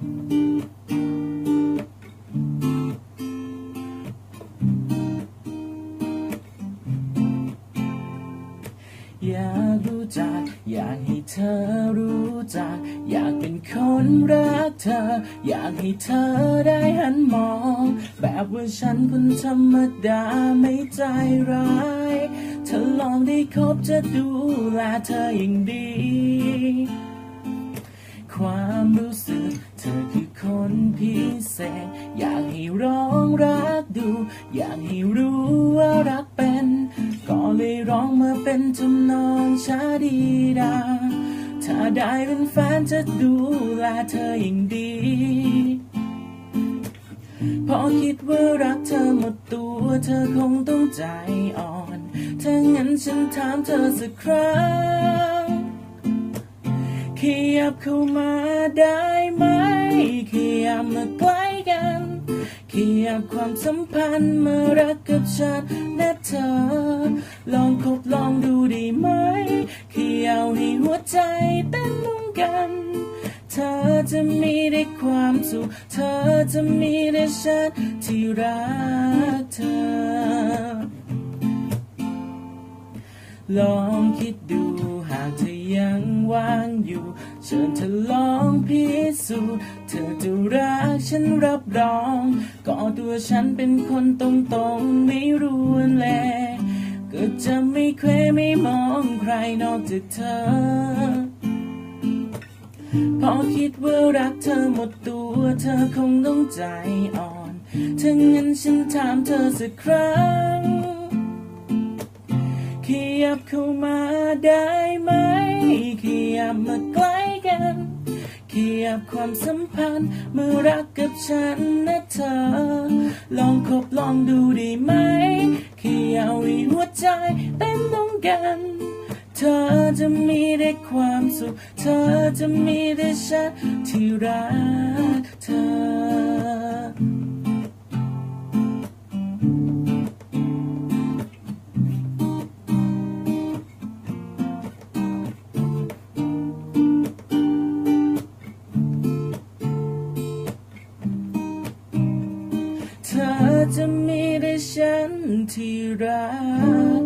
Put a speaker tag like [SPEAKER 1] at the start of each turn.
[SPEAKER 1] อยากรู้จัก อยากให้เธอรู้จัก อยากเป็นคนรักเธอ อยากให้เธอได้หันมอง แบบว่าฉันคนธรรมดาไม่ใจร้ายเธอลองได้คบจะดูแลเธออย่างดี พิเศษอยากให้ร้องรักดู อยากให้รู้ว่ารักเป็น ก็เลยร้องมาเป็นทำนองชาดีดา ถ้าได้เป็นแฟนจะดูแลเธออย่างดีพอคิดว่ารักเธอหมดตัว เธอคงต้องใจอ่อนถ้างั้นฉันถามเธอสักครั้งขยับเข้ามาได้ไหมขยับมาใกล้ กันขยับความสัมพันธ์มารักกับฉันแนะเธอ ลองคบลองดูด้ไหมขยับให้หัวใจเต้นร่วมกัน เธอจะมีได้ความสุข เธอจะมีได้ฉันที่รักเธอ ลองคิดดูหากเธอยังว่างอยู่ เชิญเธอลองพิ สูจน์เธอจะรักฉันรับรอง ก็ตัวฉันเป็นคนตรงๆไม่รู้แลก็จะไม่เคยไม่มองใครนอกจากเธอ พอคิดว่ารักเธอหมดตัวเธอคงต้องใจอ่อนถ้างั้นฉันถามเธอสักครั้งขยับเข้ามาได้ไหมขยับมาก ขยับความสัมพันธ์ เมื่อรักกับฉันนะเธอ ลองคบลองดูดีไหมขยับให้หัวใจเต้นต้องกัน เธอจะมีได้ความสุข เธอจะมีได้ฉันที่รักเธอ จะมีได้ฉันที่รัก